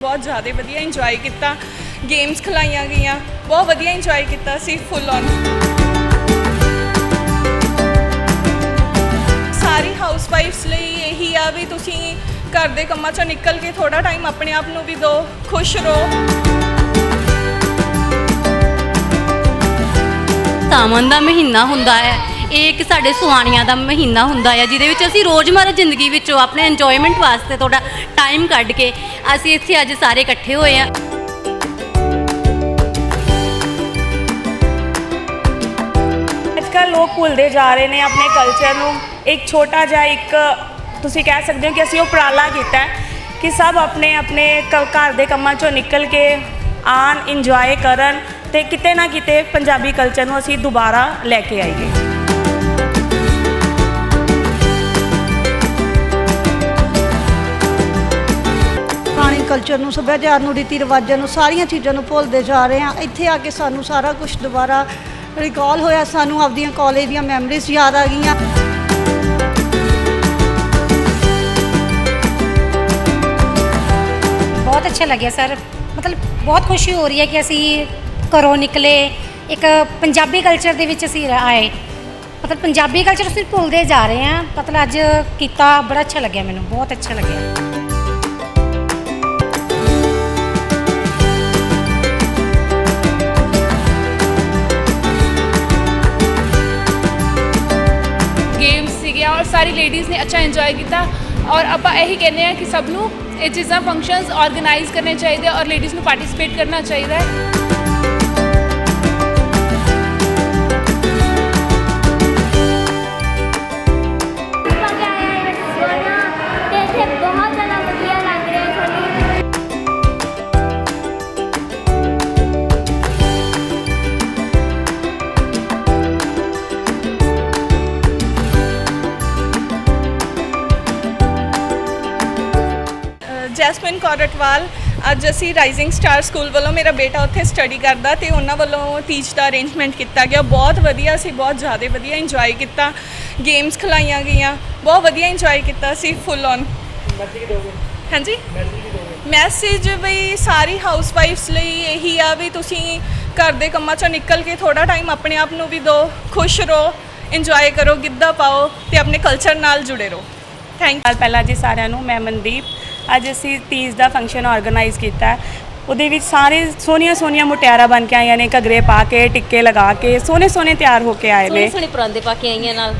ਬਹੁਤ ਜ਼ਿਆਦਾ ਵਧੀਆ ਇੰਜੋਏ ਕੀਤਾ। ਗੇਮਸ ਖਿਲਾਈਆਂ ਗਈਆਂ। ਬਹੁਤ ਵਧੀਆ ਇੰਜੋਏ ਕੀਤਾ ਸੀ ਫੁੱਲ ਔਨ ਸਾਰੀ ਹਾਊਸਵਾਈਫਸ ਲਈ ਇਹੀ ਆ ਵੀ ਤੁਸੀਂ ਘਰ ਦੇ ਕੰਮਾਂ ਚੋਂ ਨਿਕਲ ਕੇ ਥੋੜਾ ਟਾਈਮ ਆਪਣੇ ਆਪ ਨੂੰ ਵੀ ਦਿਓ ਖੁਸ਼ ਰਹੋ। ਸਾਵਣ ਦਾ ਮਹੀਨਾ ਹੁੰਦਾ ਹੈ। ਇਹ ਇੱਕ ਸਾਡੇ ਸੁਹਾਣੀਆਂ ਦਾ ਮਹੀਨਾ ਹੁੰਦਾ ਆ, ਜਿਹਦੇ ਵਿੱਚ ਅਸੀਂ ਰੋਜ਼ਮਰਰਾ ਜ਼ਿੰਦਗੀ ਵਿੱਚੋਂ ਆਪਣੇ ਇੰਜੋਇਮੈਂਟ ਵਾਸਤੇ ਥੋੜਾ ਟਾਈਮ ਕੱਢ ਕੇ ਅਸੀਂ ਇੱਥੇ ਅੱਜ ਸਾਰੇ ਇਕੱਠੇ ਹੋਏ ਆ। ਅੱਜ ਕੱਲ੍ਹ ਲੋਕ ਭੁੱਲਦੇ ਜਾ ਰਹੇ ਨੇ ਆਪਣੇ ਕਲਚਰ ਨੂੰ। ਇੱਕ ਛੋਟਾ ਜਿਹਾ ਇੱਕ, ਤੁਸੀਂ ਕਹਿ ਸਕਦੇ ਹੋ ਕਿ ਅਸੀਂ ਉਹ ਉਪਰਾਲਾ ਕੀਤਾ ਕਿ ਸਭ ਆਪਣੇ ਆਪਣੇ ਕ- ਘਰ ਦੇ ਕੰਮਾਂ ਚੋਂ ਨਿਕਲ ਕੇ ਆਣ ਇੰਜੋਏ ਕਰਨ ਤੇ ਕਿਤੇ ਨਾ ਕਿਤੇ ਪੰਜਾਬੀ ਕਲਚਰ ਨੂੰ ਅਸੀਂ ਦੁਬਾਰਾ ਲੈ ਕੇ ਆਈਏ। ਕਲਚਰ ਨੂੰ, ਸੱਭਿਆਚਾਰ ਨੂੰ, ਰੀਤੀ ਰਿਵਾਜਾਂ ਨੂੰ, ਸਾਰੀਆਂ ਚੀਜ਼ਾਂ ਨੂੰ ਭੁੱਲਦੇ ਜਾ ਰਹੇ ਹਾਂ। ਇੱਥੇ ਆ ਕੇ ਸਾਨੂੰ ਸਾਰਾ ਕੁਝ ਦੁਬਾਰਾ ਰਿਕਾਲ ਹੋਇਆ। ਸਾਨੂੰ ਆਪਦੀਆਂ ਕਾਲਜ ਦੀਆਂ ਮੈਮਰੀਜ਼ ਯਾਦ ਆ ਗਈਆਂ। ਬਹੁਤ ਅੱਛਾ ਲੱਗਿਆ ਸਰ। ਮਤਲਬ ਬਹੁਤ ਖੁਸ਼ੀ ਹੋ ਰਹੀ ਹੈ ਕਿ ਅਸੀਂ ਘਰੋਂ ਨਿਕਲੇ। ਇੱਕ ਪੰਜਾਬੀ ਕਲਚਰ ਦੇ ਵਿੱਚ ਅਸੀਂ ਆਏ। ਮਤਲਬ ਪੰਜਾਬੀ ਕਲਚਰ ਅਸੀਂ ਭੁੱਲਦੇ ਜਾ ਰਹੇ ਹਾਂ। ਮਤਲਬ ਅੱਜ ਕੀਤਾ, ਬੜਾ ਅੱਛਾ ਲੱਗਿਆ ਮੈਨੂੰ। ਬਹੁਤ ਅੱਛਾ ਲੱਗਿਆ। ਲੇਡੀਜ਼ ਨੇ ਅੱਛਾ ਇੰਜੋਏ ਕੀਤਾ ਔਰ ਆਪਾਂ ਇਹੀ ਕਹਿੰਦੇ ਆ ਕਿ ਸਭ ਨੂੰ ਇਹ ਚੀਜ਼ਾਂ ਫੰਕਸ਼ਨਸ ਆਰਗੇਨਾਈਜ਼ ਕਰਨੇ ਚਾਹੀਦੇ ਔਰ ਲੇਡੀਜ਼ ਨੂੰ ਪਾਰਟਿਸਿਪੇਟ ਕਰਨਾ ਚਾਹੀਦਾ ਹੈ। ਜੈਸਮਿਨ ਕੌਰਟਵਾਲ ਅੱਜ ਅਸੀਂ ਰਾਈਜ਼ਿੰਗ ਸਟਾਰ ਸਕੂਲ ਵੱਲੋਂ ਮੇਰਾ ਬੇਟਾ ਉੱਥੇ ਸਟੱਡੀ ਕਰਦਾ ਤੇ ਉਹਨਾਂ ਵੱਲੋਂ ਟੀਚ ਦਾ ਅਰੇਂਜਮੈਂਟ ਕੀਤਾ ਗਿਆ। ਬਹੁਤ ਵਧੀਆ ਸੀ ਬਹੁਤ ਜ਼ਿਆਦਾ ਵਧੀਆ ਇੰਜੋਏ ਕੀਤਾ। ਗੇਮਸ ਖਿਲਾਈਆਂ ਗਈਆਂ। ਬਹੁਤ ਵਧੀਆ ਇੰਜੋਏ ਕੀਤਾ ਸੀ ਫੁੱਲ ਔਨ ਹਾਂਜੀ? ਮੈਸੇਜ ਵੀ ਸਾਰੀ ਹਾਊਸਵਾਈਫਸ ਲਈ ਇਹੀ ਆ ਵੀ ਤੁਸੀਂ ਘਰ ਦੇ ਕੰਮਾਂ ਚੋਂ ਨਿਕਲ ਕੇ ਥੋੜਾ ਟਾਈਮ ਆਪਣੇ ਆਪ ਨੂੰ ਵੀ ਦਿਓ ਖੁਸ਼ ਰਹੋ ਇੰਜੋਏ ਕਰੋ, ਗਿੱਧਾ ਪਾਓ ਤੇ ਆਪਣੇ ਕਲਚਰ ਨਾਲ ਜੁੜੇ ਰਹੋ। ਥੈਂਕ ਸਾਲ ਪਹਿਲਾਂ ਜੀ ਸਾਰਿਆਂ ਨੂੰ, ਮੈਂ ਮਨਦੀਪ ਅੱਜ ਅਸੀਂ ਤੀਜ ਦਾ ਫੰਕਸ਼ਨ ਆਰਗੇਨਾਈਜ਼ ਕੀਤਾ ਹੈ। ਉਹਦੇ ਵਿੱਚ ਸਾਰੇ ਸੋਹਣੀਆਂ ਸੋਹਣੀਆਂ ਮੁਟਿਆਰਾਂ ਬਣ ਕੇ ਆਈਆਂ ਨੇ ਘੱਗਰੇ ਪਾ ਕੇ ਟਿੱਕੇ ਲਗਾ ਕੇ ਸੋਹਣੇ ਸੋਹਣੇ ਤਿਆਰ ਹੋ ਕੇ ਆਏ ਨੇ। ਸੋਹਣੇ ਪਰਾਂਦੇ ਪਾ ਕੇ ਆਈਆਂ ਨਾਲ।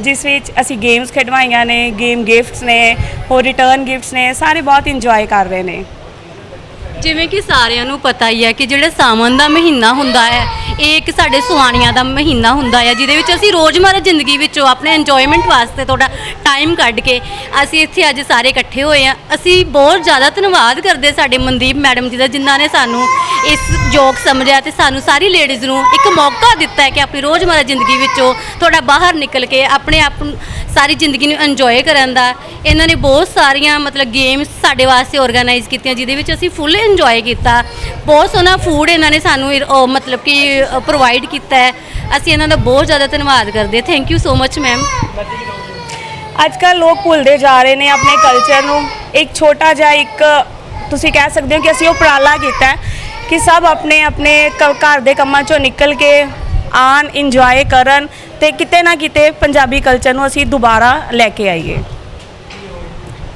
ਜਿਸ ਵਿੱਚ ਅਸੀਂ ਗੇਮਸ ਖਿਡਵਾਈਆਂ ਨੇ ਗੇਮ ਗਿਫਟਸ ਨੇ ਹੋਰ ਰਿਟਰਨ ਗਿਫਟਸ ਨੇ ਸਾਰੇ ਬਹੁਤ ਇੰਜੋਏ ਕਰ ਰਹੇ ਨੇ। ਜਿਵੇਂ ਕਿ ਸਾਰਿਆਂ ਨੂੰ ਪਤਾ ਹੀ ਹੈ ਕਿ ਜਿਹੜਾ ਸਾਵਣ ਦਾ ਮਹੀਨਾ ਹੁੰਦਾ ਹੈ ਇਹ ਇੱਕ ਸਾਡੇ ਸੁਹਾਣੀਆਂ ਦਾ ਮਹੀਨਾ ਹੁੰਦਾ ਹੈ ਜਿਹਦੇ ਵਿੱਚ ਅਸੀਂ ਰੋਜ਼ਮਰਰਾ ਜ਼ਿੰਦਗੀ ਵਿੱਚੋਂ ਆਪਣੇ ਇੰਜੋਇਮੈਂਟ ਵਾਸਤੇ ਥੋੜਾ ਟਾਈਮ ਕੱਢ ਕੇ ਅਸੀਂ ਇੱਥੇ ਅੱਜ ਸਾਰੇ ਇਕੱਠੇ ਹੋਏ ਆ। ਅਸੀਂ ਬਹੁਤ ਜ਼ਿਆਦਾ ਧੰਨਵਾਦ ਕਰਦੇ ਸਾਡੇ ਮਨਦੀਪ ਮੈਡਮ ਜੀ ਦਾ, ਜਿਨ੍ਹਾਂ ਨੇ ਸਾਨੂੰ ਇਸ ਯੋਗ ਸਮਝਿਆ ਤੇ ਸਾਨੂੰ ਸਾਰੀ ਲੇਡੀਜ਼ ਨੂੰ ਇੱਕ ਮੌਕਾ ਦਿੱਤਾ ਹੈ ਕਿ ਆਪਣੀ ਰੋਜ਼ਮਰਰਾ ਜ਼ਿੰਦਗੀ ਵਿੱਚੋਂ ਥੋੜਾ ਬਾਹਰ ਨਿਕਲ ਕੇ ਆਪਣੇ ਆਪ ਸਾਰੀ ਜ਼ਿੰਦਗੀ ਨੂੰ ਇੰਜੋਏ ਕਰਨ ਦਾ। ਇਹਨਾਂ ਨੇ ਬਹੁਤ ਸਾਰੀਆਂ ਮਤਲਬ ਗੇਮਸ ਸਾਡੇ ਵਾਸਤੇ ਆਰਗੇਨਾਈਜ਼ ਕੀਤੀਆਂ ਜਿਹਦੇ ਵਿੱਚ ਅਸੀਂ ਫੁੱਲ ਇੰਜੋਏ ਕੀਤਾ। ਬਹੁਤ ਸੋਹਣਾ ਫੂਡ ਇਹਨਾਂ ਨੇ ਸਾਨੂੰ ਇਹ, ਮਤਲਬ ਕਿ ਪ੍ਰੋਵਾਈਡ ਕੀਤਾ ਹੈ। ਅਸੀਂ ਇਹਨਾਂ ਦਾ ਬਹੁਤ ਜ਼ਿਆਦਾ ਧੰਨਵਾਦ ਕਰਦੇ thank you so much ma'am ਅੱਜ ਕੱਲ੍ਹ ਲੋਕ ਭੁੱਲਦੇ ਜਾ ਰਹੇ ਨੇ ਆਪਣੇ ਕਲਚਰ ਨੂੰ। ਇੱਕ ਛੋਟਾ ਜਿਹਾ ਇੱਕ ਤੁਸੀਂ ਕਹਿ ਸਕਦੇ ਹੋ ਕਿ ਅਸੀਂ ਉਹ ਉਪਰਾਲਾ ਕੀਤਾ ਹੈ ਕਿ ਸਭ ਆਪਣੇ ਆਪਣੇ ਕ- ਘਰ ਦੇ ਕੰਮਾਂ ਚੋਂ ਨਿਕਲ ਕੇ ਆਣ ਇੰਜੋਏ ਕਰਨ। ਤੇ ਕਿਤੇ ਨਾ ਕਿਤੇ ਪੰਜਾਬੀ ਕਲਚਰ ਨੂੰ ਅਸੀਂ ਦੁਬਾਰਾ ਲੈ ਕੇ ਆਈਏ।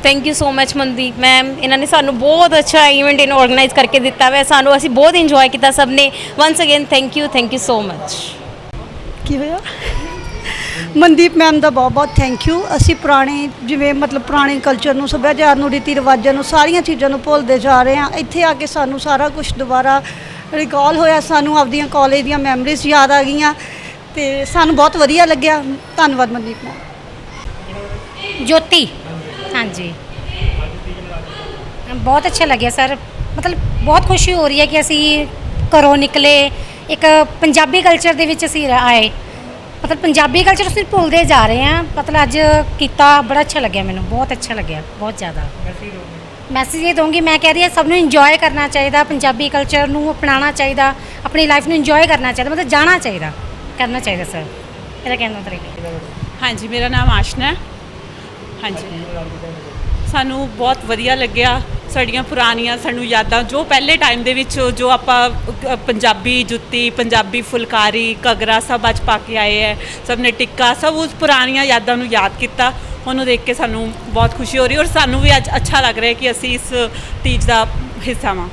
Thank you so much Mandeep ma'am ਇਹਨਾਂ ਨੇ ਸਾਨੂੰ ਬਹੁਤ ਅੱਛਾ ਇਵੈਂਟ ਇਹਨੂੰ ਆਰਗੇਨਾਈਜ਼ ਕਰਕੇ ਦਿੱਤਾ ਹੈ ਸਾਨੂੰ ਅਸੀਂ ਬਹੁਤ ਇੰਜੋਏ ਕੀਤਾ ਸਭ ਨੇ। Once again thank you thank you so much ਕੀ ਹੋਇਆ? ਮਨਦੀਪ ਮੈਮ ਦਾ ਬਹੁਤ ਬਹੁਤ ਥੈਂਕ ਯੂ ਅਸੀਂ ਪੁਰਾਣੇ ਜਿਵੇਂ ਮਤਲਬ ਪੁਰਾਣੇ ਕਲਚਰ ਨੂੰ ਸੱਭਿਆਚਾਰ ਨੂੰ ਰੀਤੀ ਰਿਵਾਜਾਂ ਨੂੰ ਸਾਰੀਆਂ ਚੀਜ਼ਾਂ ਨੂੰ ਭੁੱਲਦੇ ਜਾ ਰਹੇ ਹਾਂ। ਇੱਥੇ ਆ ਕੇ ਸਾਨੂੰ ਸਾਰਾ ਕੁਝ ਦੁਬਾਰਾ ਰਿਕਾਲ ਹੋਇਆ। ਸਾਨੂੰ ਆਪਦੀਆਂ ਕਾਲਜ ਦੀਆਂ ਮੈਮਰੀਜ਼ ਯਾਦ ਆ ਗਈਆਂ। ਤੇ ਸਾਨੂੰ ਬਹੁਤ ਵਧੀਆ ਲੱਗਿਆ। ਧੰਨਵਾਦ ਮਨਦੀਪ ਮੈਮ ਜੋਤੀ। ਹਾਂਜੀ। ਬਹੁਤ ਅੱਛਾ ਲੱਗਿਆ ਸਰ। ਮਤਲਬ ਬਹੁਤ ਖੁਸ਼ੀ ਹੋ ਰਹੀ ਹੈ ਕਿ ਅਸੀਂ ਘਰੋਂ ਨਿਕਲੇ। ਇੱਕ ਪੰਜਾਬੀ ਕਲਚਰ ਦੇ ਵਿੱਚ ਅਸੀਂ ਰ- ਆਏ। ਮਤਲਬ ਪੰਜਾਬੀ ਕਲਚਰ ਅਸੀਂ ਭੁੱਲਦੇ ਜਾ ਰਹੇ ਹਾਂ। ਮਤਲਬ ਅੱਜ ਕੀਤਾ ਬੜਾ ਅੱਛਾ ਲੱਗਿਆ ਮੈਨੂੰ। ਬਹੁਤ ਅੱਛਾ ਲੱਗਿਆ। ਬਹੁਤ ਜ਼ਿਆਦਾ। ਮੈਸੇਜ ਇਹ ਦਊਂਗੀ, ਮੈਂ ਕਹਿ ਰਹੀ ਹਾਂ ਸਭ ਨੂੰ ਇੰਜੋਏ ਕਰਨਾ ਚਾਹੀਦਾ। ਪੰਜਾਬੀ ਕਲਚਰ ਨੂੰ ਅਪਣਾਉਣਾ ਚਾਹੀਦਾ। ਆਪਣੀ ਲਾਈਫ ਨੂੰ ਇੰਜੋਏ ਕਰਨਾ ਚਾਹੀਦਾ। ਮਤਲਬ ਜਾਣਾ ਚਾਹੀਦਾ। ਕਰਨਾ ਚਾਹੀਦਾ ਸਰ ਇਹਦਾ ਕਹਿਣ ਦਾ ਤਰੀਕਾ ਹਾਂਜੀ ਮੇਰਾ ਨਾਮ ਆਸ਼ਨਾ ਹੈ। ਹਾਂਜੀ। ਸਾਨੂੰ ਬਹੁਤ ਵਧੀਆ ਲੱਗਿਆ ਸਾਡੀਆਂ ਪੁਰਾਣੀਆਂ ਸਾਨੂੰ ਯਾਦਾਂ ਜੋ ਪਹਿਲੇ ਟਾਈਮ ਦੇ ਵਿੱਚ ਜੋ ਆਪਾਂ ਪੰਜਾਬੀ ਜੁੱਤੀ ਪੰਜਾਬੀ ਫੁਲਕਾਰੀ ਘੱਗਰਾ ਸਭ ਅੱਜ ਪਾ ਕੇ ਆਏ ਹੈ। ਸਭ ਨੇ ਟਿੱਕਾ ਸਭ ਉਸ ਪੁਰਾਣੀਆਂ ਯਾਦਾਂ ਨੂੰ ਯਾਦ ਕੀਤਾ। ਉਹਨੂੰ ਦੇਖ ਕੇ ਸਾਨੂੰ ਬਹੁਤ ਖੁਸ਼ੀ ਹੋ ਰਹੀ ਔਰ ਸਾਨੂੰ ਵੀ ਅੱਜ ਅੱਛਾ ਲੱਗ ਰਿਹਾ ਕਿ ਅਸੀਂ ਇਸ ਤੀਜ ਦਾ ਹਿੱਸਾ ਵਾਂ।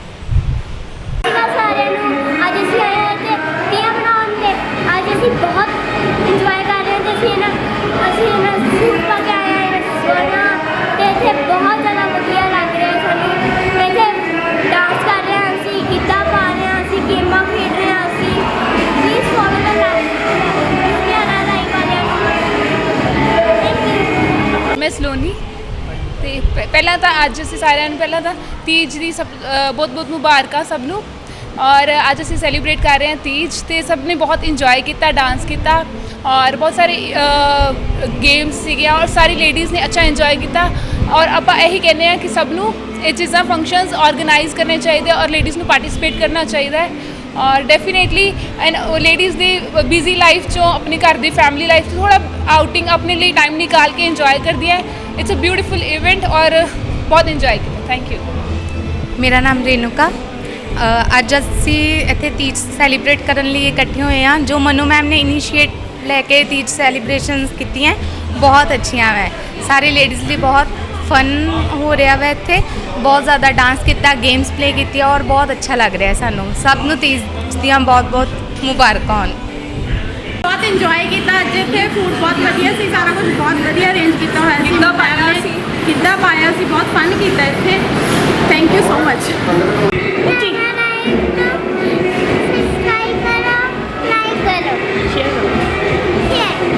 ਸਾਰਿਆਂ ਨੂੰ ਅੱਜ ਅਸੀਂ ਆਏ ਅਸੀਂ ਬਹੁਤ ਇੰਜੋਏ ਕਰ ਰਹੇ ਤੇ ਅਸੀਂ ਨਾ ਅਸੀਂ ਨਾ ਸੂਟ ਪਾ ਕੇ ਆਏ ਹਾਂ ਸੋਨਾ ਤੇ ਇੱਥੇ ਬਹੁਤ ਜ਼ਿਆਦਾ ਵਧੀਆ ਲੱਗ ਰਿਹਾ ਹੈ ਸਾਨੂੰ। ਇੱਥੇ ਡਾਂਸ ਕਰ ਰਹੇ ਹਾਂ ਅਸੀਂ, ਗਿੱਧਾ ਪਾ ਰਹੇ ਹਾਂ ਅਸੀਂ, ਗੇਮਾਂ ਖੇਡ ਰਹੇ ਹਾਂ ਅਸੀਂ। ਪਲੀਜ਼ ਫੋਲੋ ਦਾ ਲਾਈਵ ਮੈਂ ਸਲੋਨੀ। ਤੇ ਪਹਿਲਾਂ ਤਾਂ ਅੱਜ ਅਸੀਂ ਸਾਰਿਆਂ ਨੂੰ ਪਹਿਲਾਂ ਤਾਂ ਤੀਜ ਦੀ ਸਭ ਬਹੁਤ ਬਹੁਤ ਮੁਬਾਰਕਾਂ ਸਭ ਨੂੰ। ਔਰ ਅੱਜ ਅਸੀਂ ਸੈਲੀਬ੍ਰੇਟ ਕਰ ਰਹੇ ਹਾਂ ਤੀਜ ਤੇ ਸਭ ਨੇ ਬਹੁਤ ਇੰਜੋਏ ਕੀਤਾ ਡਾਂਸ ਕੀਤਾ ਔਰ ਬਹੁਤ ਸਾਰੇ ਗੇਮਸ ਸੀਗੇ ਔਰ ਸਾਰੀ ਲੇਡੀਜ਼ ਨੇ ਅੱਛਾ ਇੰਜੋਏ ਕੀਤਾ ਔਰ ਆਪਾਂ ਇਹੀ ਕਹਿੰਦੇ ਆ ਕਿ ਸਭ ਨੂੰ ਇਹ ਚੀਜ਼ਾਂ ਫੰਕਸ਼ਨਸ ਆਰਗੇਨਾਈਜ਼ ਕਰਨੇ ਚਾਹੀਦੇ ਔਰ ਲੇਡੀਜ਼ ਨੂੰ ਪਾਰਟਿਸਿਪੇਟ ਕਰਨਾ ਚਾਹੀਦਾ ਹੈ ਔਰ ਡੈਫੀਨੇਟਲੀ ਐਂਡ ਲੇਡੀਜ਼ ਦੀ ਬਿਜ਼ੀ ਲਾਈਫ ਚੋਂ ਆਪਣੀ ਘਰ ਦੀ ਫੈਮਿਲੀ ਲਾਈਫ ਤੋਂ ਥੋੜਾ ਆਊਟਿੰਗ ਆਪਣੇ ਲਈ ਟਾਈਮ ਨਿਕਾਲ ਕੇ ਇੰਜੋਏ ਕਰਦੀ ਹੈ। ਇਟਸ ਅ ਬਿਊਟੀਫੁਲ ਇਵੈਂਟ ਔਰ ਬਹੁਤ ਇੰਜੋਏ ਕੀਤਾ। ਥੈਂਕ ਯੂ ਮੇਰਾ ਨਾਮ ਰੇਨੂਕਾ। ਅੱਜ ਅਸੀਂ ਇੱਥੇ ਤੀਜ ਸੈਲੀਬ੍ਰੇਟ ਕਰਨ ਲਈ ਇਕੱਠੇ ਹੋਏ ਹਾਂ ਜੋ ਮਨੂ ਮੈਮ ਨੇ ਇਨੀਸ਼ੀਏਟ ਲੈ ਕੇ ਤੀਜ ਸੈਲੀਬ੍ਰੇਸ਼ਨਸ ਕੀਤੀਆਂ ਬਹੁਤ ਅੱਛੀਆਂ ਵੈ। ਸਾਰੇ ਲੇਡੀਜ਼ ਲਈ ਬਹੁਤ ਫਨ ਹੋ ਰਿਹਾ ਵੈ ਇੱਥੇ। ਬਹੁਤ ਜ਼ਿਆਦਾ ਡਾਂਸ ਕੀਤਾ ਗੇਮਸ ਪਲੇ ਕੀਤੀਆਂ ਔਰ ਬਹੁਤ ਅੱਛਾ ਲੱਗ ਰਿਹਾ ਸਾਨੂੰ। ਸਭ ਨੂੰ ਤੀਜ ਦੀਆਂ ਬਹੁਤ ਬਹੁਤ ਮੁਬਾਰਕਾਂ ਹੋਣ। ਬਹੁਤ ਇੰਜੋਏ ਕੀਤਾ ਅੱਜ ਇੱਥੇ ਫੂਡ ਬਹੁਤ ਵਧੀਆ ਸੀ ਸਾਰਾ ਕੁਝ ਬਹੁਤ ਵਧੀਆ ਅਰੇਂਜ ਕੀਤਾ ਹੋਇਆ ਸੀ। ਗਿੱਧਾ ਪਾਇਆ ਸੀ? ਗਿੱਧਾ ਪਾਇਆ ਸੀ ਬਹੁਤ ਫਨ ਕੀਤਾ ਇੱਥੇ। ਥੈਂਕ ਯੂ ਸੋ ਮਚ ਨਾ